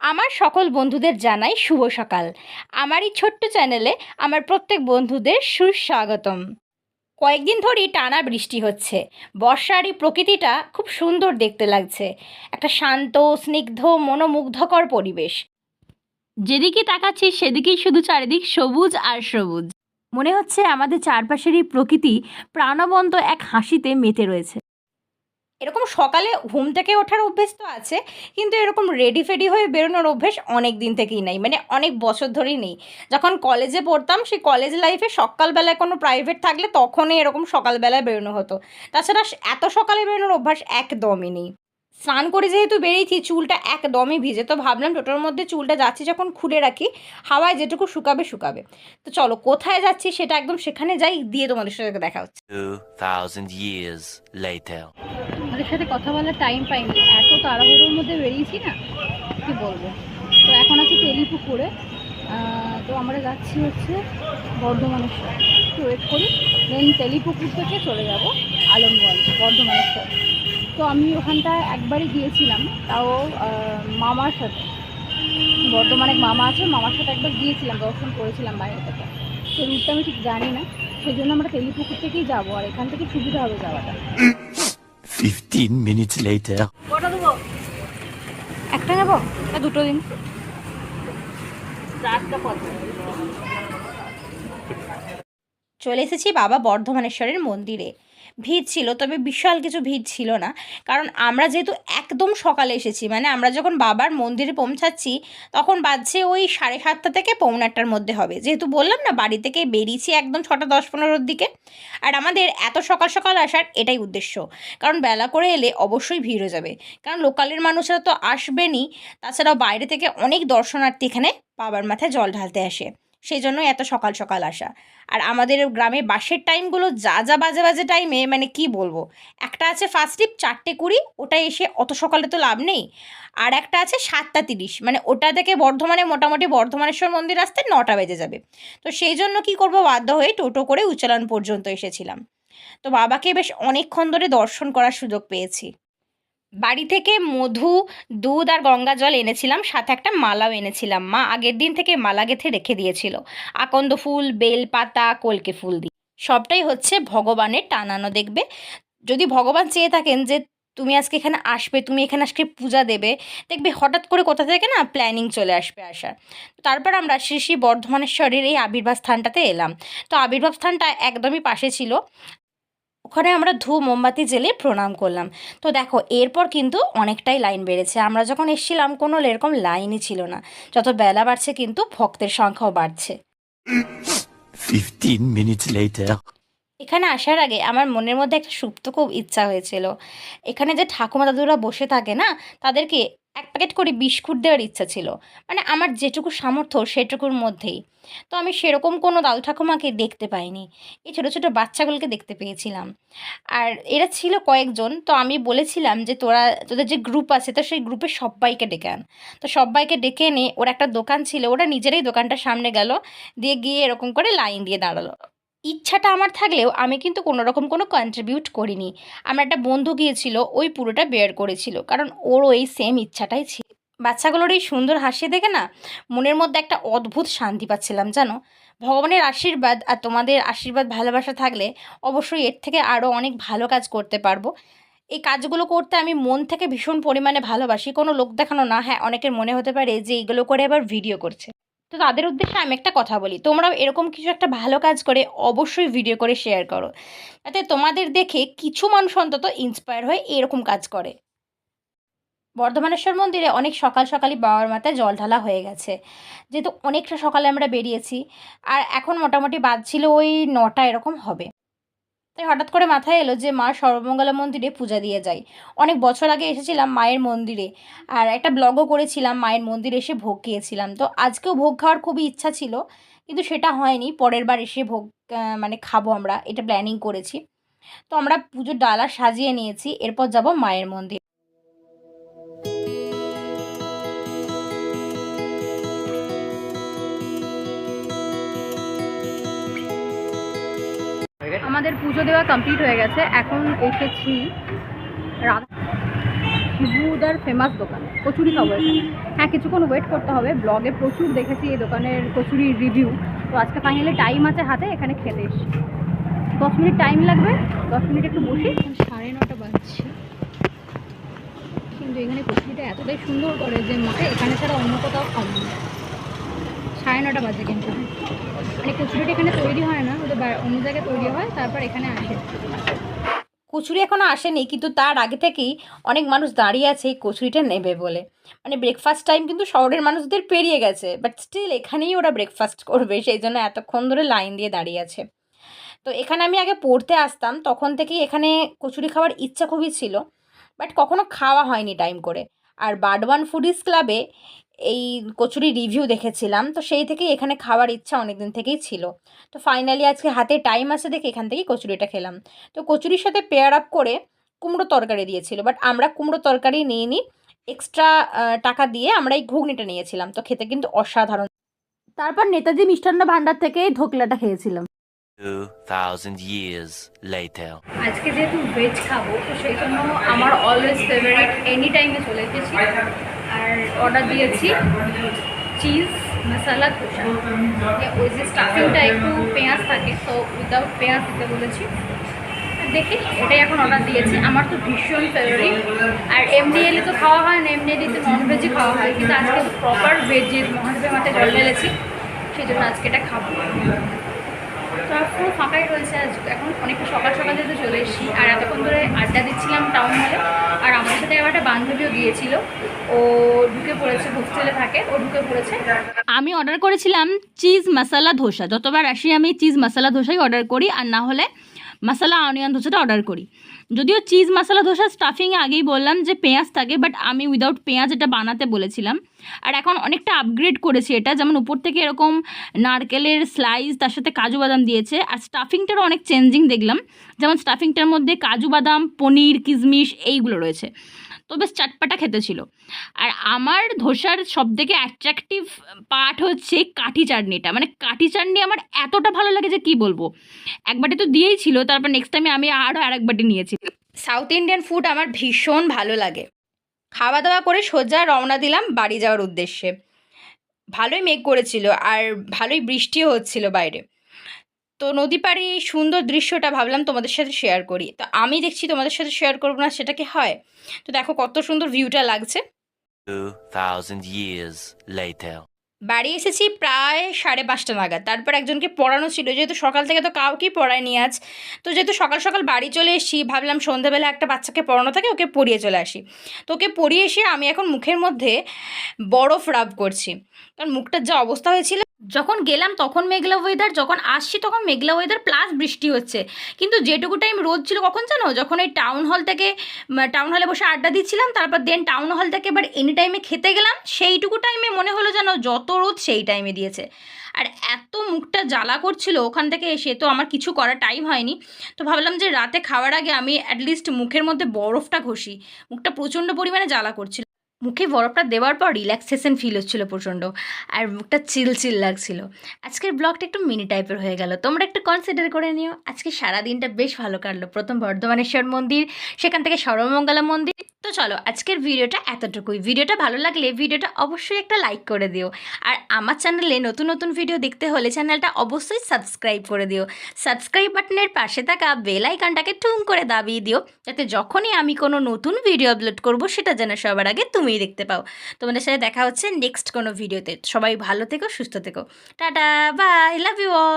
আমার সকল বন্ধুদের জানাই শুভ সকাল। আমার এই ছোট্ট চ্যানেলে আমার প্রত্যেক বন্ধুদের সুস্বাগতম। কয়েকদিন ধরেই টানা বৃষ্টি হচ্ছে। বর্ষার এই প্রকৃতিটা খুব সুন্দর দেখতে লাগছে। একটা শান্ত, স্নিগ্ধ, মনোমুগ্ধকর পরিবেশ। যেদিকে তাকাচ্ছি সেদিকেই শুধু চারিদিক সবুজ আর সবুজ। মনে হচ্ছে আমাদের চারপাশের এই প্রকৃতি প্রাণবন্ত এক হাসিতে মেতে রয়েছে। এরকম সকালে ঘুম থেকে ওঠার অভ্যেস তো আছে, কিন্তু এরকম রেডি ফেডি হয়ে বেরোনোর অভ্যেস অনেক দিন থেকেই নেই মানে অনেক বছর ধরেই নেই। যখন কলেজে পড়তাম, সেই কলেজ লাইফে সকালবেলায় কোনো প্রাইভেট থাকলে তখনই এরকম সকালবেলায় বেরোনো হতো। তাছাড়া এত সকালে বেরোনোর অভ্যাস একদমই নেই। স্নান করে যেহেতু বেরিয়েছি, চুলটা একদমই ভিজে, তো ভাবলাম টোটোর মধ্যে চুলটা যাচ্ছি যখন খুলে রাখি, হাওয়ায় যেটুকু শুকাবে শুকাবে। তো চলো, কোথায় যাচ্ছি সেটা একদম সেখানে যাই, দিয়ে তোমাদের সাথে দেখা হচ্ছে। 2,000 years later. আমাদের সাথে কথা বলার টাইম পাইনি। এত তাড়াহুড়োর মধ্যে বেরিয়েছি না কি বলব? তো এখন আছি তেলিপুকুরে। তো আমরা যাচ্ছি হচ্ছে বর্ধমানেশ্বর একটু ওয়েট করি। দেন তেলিপুকুর থেকে চলে যাব আলমগঞ্জ বর্ধমানেশ্বর তো আমি ওখানটায় একবারই গিয়েছিলাম তাও মামার সাথে। বর্ধমানে মামা আছে মামার সাথে একবার গিয়েছিলাম দর্শন করেছিলাম বাইরে থেকে। তো রুটটা আমি ঠিক জানি না সেই জন্য আমরা তেলিপুকুর থেকেই যাব আর এখান থেকে সুবিধা হবে যাওয়াটা। 15 minutes later. কটা দেবো? একটা নেব? না, দুটো দিন। চলে এসেছি বাবা বর্ধমানেশ্বরের মন্দিরে। ভিড় ছিল, তবে বিশাল কিছু ভিড় ছিল না। কারণ আমরা যেহেতু একদম সকালে এসেছি মানে আমরা যখন বাবার মন্দিরে পৌঁছাচ্ছি, তখন বাজছে ওই সাড়ে সাতটা থেকে পৌনে আটটার মধ্যে হবে। যেহেতু বললাম না, বাড়ি থেকে বেরিয়েছি একদম ছটা দশ পনেরোর দিকে। আর আমাদের এত সকাল সকাল আসার এটাই উদ্দেশ্য। কারণ বেলা করে এলে অবশ্যই ভিড় হয়ে যাবে। কারণ লোকালের মানুষরা তো আসবেনই, তাছাড়াও বাইরে থেকে অনেক দর্শনার্থী এখানে বাবার মাথায় জল ঢালতে আসে। সেই জন্য এত সকাল সকাল আসা। আর আমাদের গ্রামে বাসের টাইমগুলো যা যা বাজে বাজে টাইমে মানে কি বলব? একটা আছে ফার্স্ট ট্রিপ চারটে কুড়ি, ওটা এসে অত সকালে তো লাভ নেই। আর একটা আছে সাতটা তিরিশ মানে ওটা থেকে বর্ধমানে, মোটামুটি বর্ধমানেশ্বর মন্দির আসতে নটা বেজে যাবে। তো সেই জন্য কি করব, বাধ্য হয়ে টোটো করে উচ্চারণ পর্যন্ত এসেছিলাম। তো বাবাকে বেশ অনেকক্ষণ ধরে দর্শন করার সুযোগ পেয়েছি। বাড়ি থেকে মধু, দুধ আর গঙ্গা জল এনেছিলাম, সাথে একটা মালাও এনেছিলাম মা। আগের দিন থেকে মালা গেঁথে রেখে দিয়েছিল। আকন্দ ফুল বেল পাতা কলকে ফুল দিয়ে সবটাই হচ্ছে ভগবানের টানানো দেখবে। যদি ভগবান চেয়ে থাকেন যে তুমি আজকে এখানে আসবে, তুমি এখানে আজকে পূজা দেবে, দেখবে হঠাৎ করে কোথা থেকে না প্ল্যানিং চলে আসবে আসার। তারপর আমরা শ্রী শ্রী বর্ধমানেশ্বরের এই আবির্ভাব স্থানটাতে এলাম। তো আবির্ভাব স্থানটা একদমই পাশে ছিল। ওখানে আমরা ধূ মোমবাতি জেলে প্রণাম করলাম। তো দেখো এরপর কিন্তু অনেকটাই লাইন বেড়েছে। আমরা যখন এসেছিলাম কোনো এরকম লাইনই ছিল না। যত বেলা বাড়ছে কিন্তু ভক্তের সংখ্যাও বাড়ছে। 15 minutes later. এখানে আসার আগে আমার মনের মধ্যে একটা সুপ্ত খুব ইচ্ছা হয়েছিল। এখানে যে ঠাকুমা দাদুরা বসে থাকে না তাদেরকে এক প্যাকেট করে বিস্কুট দেওয়ার ইচ্ছা ছিল। মানে আমার যেটুকু সামর্থ্য সেটুকুর মধ্যেই। তো আমি সেরকম কোনো দাদু ঠাকুমাকে দেখতে পাইনি। এই ছোটো ছোটো বাচ্চাগুলোকে দেখতে পেয়েছিলাম। আর এরা ছিল কয়েকজন। তো আমি বলেছিলাম যে তোরা, তোদের যে গ্রুপ আছে, তো সেই গ্রুপে সবাইকে ডেকে আন। তো সবাইকে ডেকে এনে ওর একটা দোকান ছিল। ওরা নিজেরাই দোকানটার সামনে গেল। দিয়ে গিয়ে এরকম করে লাইন দিয়ে দাঁড়াল। ইচ্ছাটা আমার থাকলেও আমি কিন্তু কোনো রকম কোনো কন্ট্রিবিউট করিনি। আমার একটা বন্ধু গিয়েছিল, ওই পুরোটা বেয়ার করেছিল, কারণ ওরও এই সেম ইচ্ছাটাই ছিল। বাচ্চাগুলোর এই সুন্দর হাসি দেখে না মনের মধ্যে একটা অদ্ভুত শান্তি পাচ্ছিলাম, জানো? ভগবানের আশীর্বাদ আর তোমাদের আশীর্বাদ ভালোবাসা থাকলে অবশ্যই এর থেকে আরও অনেক ভালো কাজ করতে পারব। এই কাজগুলো করতে আমি মন থেকে ভীষণ পরিমাণে ভালোবাসি। কোনো লোক দেখানো না হ্যাঁ অনেকের মনে হতে পারে যে এইগুলো করে আবার ভিডিও করছে। তো তাদের উদ্দেশ্যে আমি একটা কথা বলি। তোমরাও এরকম কিছু একটা ভালো কাজ করে অবশ্যই ভিডিও করে শেয়ার করো। যাতে তোমাদের দেখে কিছু মানুষ অন্তত ইন্সপায়ার হয়ে এরকম কাজ করে। বর্ধমানেশ্বর মন্দিরে অনেক সকাল সকালই বাবার মাথায় জল ঢালা হয়ে গেছে। যেহেতু অনেকটা সকালে আমরা বেরিয়েছি, আর এখন মোটামুটি বাজছিল ওই নটা এরকম হবে। তাই হঠাৎ করে মাথায় এলো যে মা সর্বমঙ্গলা মন্দিরে পূজা দিয়ে যায়। অনেক বছর আগে এসেছিলাম মায়ের মন্দিরে। আর একটা ব্লগও করেছিলাম, মায়ের মন্দিরে এসে ভোগ খেয়েছিলাম। তো আজকেও ভোগ খাওয়ার খুবই ইচ্ছা ছিল, কিন্তু সেটা হয়নি। পরের বার এসে ভোগ মানে খাব আমরা। এটা প্ল্যানিং করেছি। তো আমরা পুজোর ডালা সাজিয়ে নিয়েছি, এরপর যাব মায়ের মন্দির। আমাদের পুজো দেওয়া কমপ্লিট হয়ে গেছে, এখন এসেছি রাধা শিবুদার ফেমাস দোকান। কচুরি খাব হ্যাঁ কিছুক্ষণ ওয়েট করতে হবে। ব্লগে প্রচুর দেখেছি এই দোকানের কচুরির রিভিউ তো আজকে ফাইনালি টাইম আছে হাতে, এখানে খেতে এসেছি দশ মিনিট টাইম লাগবে? দশ মিনিট একটু বসি। সাড়ে নটা বাজছে। কিন্তু এখানে কচুরিটা এতটাই সুন্দর করে যে মাকে এখানে ছাড়া অন্য কোথাও খাব না। সাড়ে নটা বাজে কিন্তু। মানে কচুরিটা এখানে তৈরি হয় না ওদের অন্য জায়গায় তৈরি হয়, তারপর এখানে আসে। কচুরি এখনও আসেনি, কিন্তু তার আগে থেকেই অনেক মানুষ দাঁড়িয়ে আছে এই কচুরিটা নেবে বলে। মানে ব্রেকফাস্ট টাইম কিন্তু শহরের মানুষদের পেরিয়ে গেছে বাট স্টিল এখানেই ওরা ব্রেকফাস্ট করবে, সেই জন্য এতক্ষণ ধরে লাইন দিয়ে দাঁড়িয়ে আছে। তো এখানে আমি আগে পড়তে আসতাম, তখন থেকেই এখানে কচুরি খাওয়ার ইচ্ছা খুবই ছিল বাট কখনো খাওয়া হয়নি টাইম করে। আর বাডওয়ান ফুডিস ক্লাবে এই কচুরি রিভিউ দেখেছিলাম। তো সেই থেকেই এখানে খাওয়ার ইচ্ছা অনেক দিন থেকেই ছিল। তো ফাইনালি আজকে হাতে টাইম আছে দেখে এখান থেকেই কচুরিটা খেলাম। তো কচুরির সাথে পেয়ার আপ করে কুমড়ো তরকারি দিয়েছিল। বাট আমরা কুমড়ো তরকারি নিয়ে নিই এক্সট্রা টাকা দিয়ে আমরা এই ঘুগনিটা নিয়েছিলাম। তো খেতে কিন্তু অসাধারণ। তারপর নেতাজি মিষ্টান্ন ভাণ্ডার থেকে এই ধোকলাটা খেয়েছিলাম। 2000 years later. আজকে যেহেতু ভেজ খাব তো সেই জন্য আমার অলওয়েজ ফেভারিট এনি টাইমে চলে এসেছি অর্ডার দিয়েছি। চিজ মশালা ধোসা ওই যে স্টাফিংটা একটু পেঁয়াজ থাকে, তো উইদাউট পেঁয়াজ দিতে বলেছি। দেখি, এটাই এখন অর্ডার দিয়েছি। আমার তো ভীষণ ফেভারিট আর এমনি এলে তো খাওয়া হয় না, এমনি এলে তো ননভেজই খাওয়া হয়। কিন্তু আজকে প্রপার ভেজের মহাদেবের মাঠে জল ঢেলেছি সেই জন্য আজকে এটা খাব। পুরো ফাঁকাই রয়েছে আজ। এখন অনেকটা সকাল সকাল যেতে চলে এসেছি, আর এতক্ষণ ধরে আড্ডা দিচ্ছিলাম টাউন হলে আর আমার সাথে আমার একটা বান্ধবীও গিয়েছিল। ও ঢুকে পড়েছে হোস্টেলে থাকে, ও ঢুকে পড়েছে। আমি অর্ডার করেছিলাম চিজ মশালা ধোসা। যতবার আসি আমি চিজ মশালা ধোসাই অর্ডার করি, আর না হলে মশালা অনিয়ন ধোসাটা অর্ডার করি। যদিও চিজ মশলা, ধোসা স্টাফিংয়ে আগেই বললাম যে পেঁয়াজ থাকে বাট আমি উইদাউট পেঁয়াজ এটা বানাতে বলেছিলাম। আর এখন অনেকটা আপগ্রেড করেছি এটা, যেমন উপর থেকে এরকম নারকেলের স্লাইস তার সাথে কাজু বাদাম দিয়েছে। আর স্টাফিংটারও অনেক চেঞ্জিং দেখলাম। যেমন স্টাফিংটার মধ্যে কাজু বাদাম, পনির, কিশমিশ, এইগুলো রয়েছে। তো বেশ চাটপাটা খেতে ছিল। আর আমার ধোসার সবথেকে অ্যাট্রাকটিভ পার্ট হচ্ছে কাঠি চাটনিটা। মানে কাঠি চাটনি আমার এতটা ভালো লাগে যে কি বলব? এক বাটি তো দিয়েই ছিল, তারপর নেক্সট টাইমে আমি আরও আর এক বাটি নিয়েছি। সাউথ ইন্ডিয়ান ফুড আমার ভীষণ ভালো লাগে। খাওয়া দাওয়া করে সোজা রওনা দিলাম বাড়ি যাওয়ার উদ্দেশ্যে। ভালোই মেঘ করেছিল আর ভালোই বৃষ্টিও হচ্ছিল বাইরে। তো নদী পাড়ে এই সুন্দর দৃশ্যটা ভাবলাম তোমাদের সাথে শেয়ার করি। তো আমি দেখছি তোমাদের সাথে শেয়ার করব না সেটা কি হয়? তো দেখো কত সুন্দর ভিউটা লাগছে। 2000 years later. বাড়ি এসেছি প্রায় সাড়ে পাঁচটা নাগাদ। তারপর একজনকে পড়ানো ছিল যেহেতু সকাল থেকে তো কাউকেই পড়ায়নি আজ। তো যেহেতু সকাল সকাল বাড়ি চলে এসেছি ভাবলাম সন্ধ্যাবেলা একটা বাচ্চাকে পড়ানো থাকে ওকে পড়িয়ে চলে আসি। তো ওকে পড়িয়ে এসে আমি এখন মুখের মধ্যে বরফ রাব করছি। কারণ মুখটার যা অবস্থা হয়েছিল যখন গেলাম তখন মেঘলা ওয়েদার যখন আসছি তখন মেঘলা ওয়েদার প্লাস বৃষ্টি হচ্ছে। কিন্তু যেটুকু টাইম রোদ ছিল কখন জানো? যখন এই টাউন হল থেকে টাউন হলে বসে আড্ডা দিচ্ছিলাম, তারপর দেন টাউন হল থেকে এবার এনি টাইমে খেতে গেলাম, সেইটুকু টাইমে মনে হলো যেন যত রোদ সেই টাইমে দিয়েছে। আর এত মুখটা জ্বালা করছিল ওখান থেকে এসে, তো আমার কিছু করার টাইম হয়নি। তো ভাবলাম যে রাতে খাওয়ার আগে আমি অ্যাটলিস্ট মুখের মধ্যে বরফটা ঘষি। মুখটা প্রচণ্ড পরিমাণে জ্বালা করছিল। মুখে বরফটা দেওয়ার পর রিল্যাক্সেশন ফিল হচ্ছিল প্রচণ্ড, আর মুখটা চিল চিল লাগছিল। আজকের ব্লগটা একটু মিনি টাইপের হয়ে গেল। তোমরা একটু কনসিডার করে নিও। আজকে সারা দিনটা বেশ ভালো কাটলো। প্রথম বর্ধমানেশ্বর মন্দির, সেখান থেকে সর্বমঙ্গলা মন্দির। তো চলো, আজকের ভিডিওটা এতটুকুই। ভিডিওটা ভালো লাগলে ভিডিওটা অবশ্যই একটা লাইক করে দিও। আর আমার চ্যানেলে নতুন নতুন ভিডিও দেখতে হলে চ্যানেলটা অবশ্যই সাবস্ক্রাইব করে দিও। সাবস্ক্রাইব বাটনের পাশে থাকা বেল আইকনটাকে টুং করে দাবিয়ে দিও। যাতে যখনই আমি কোনো নতুন ভিডিও আপলোড করব, সেটা যেন সবার আগে তুমিই দেখতে পাও। তোমাদের সাথে দেখা হচ্ছে নেক্সট কোনো ভিডিওতে সবাই ভালো থেকো, সুস্থ থেকো। Ta-ta bye love you all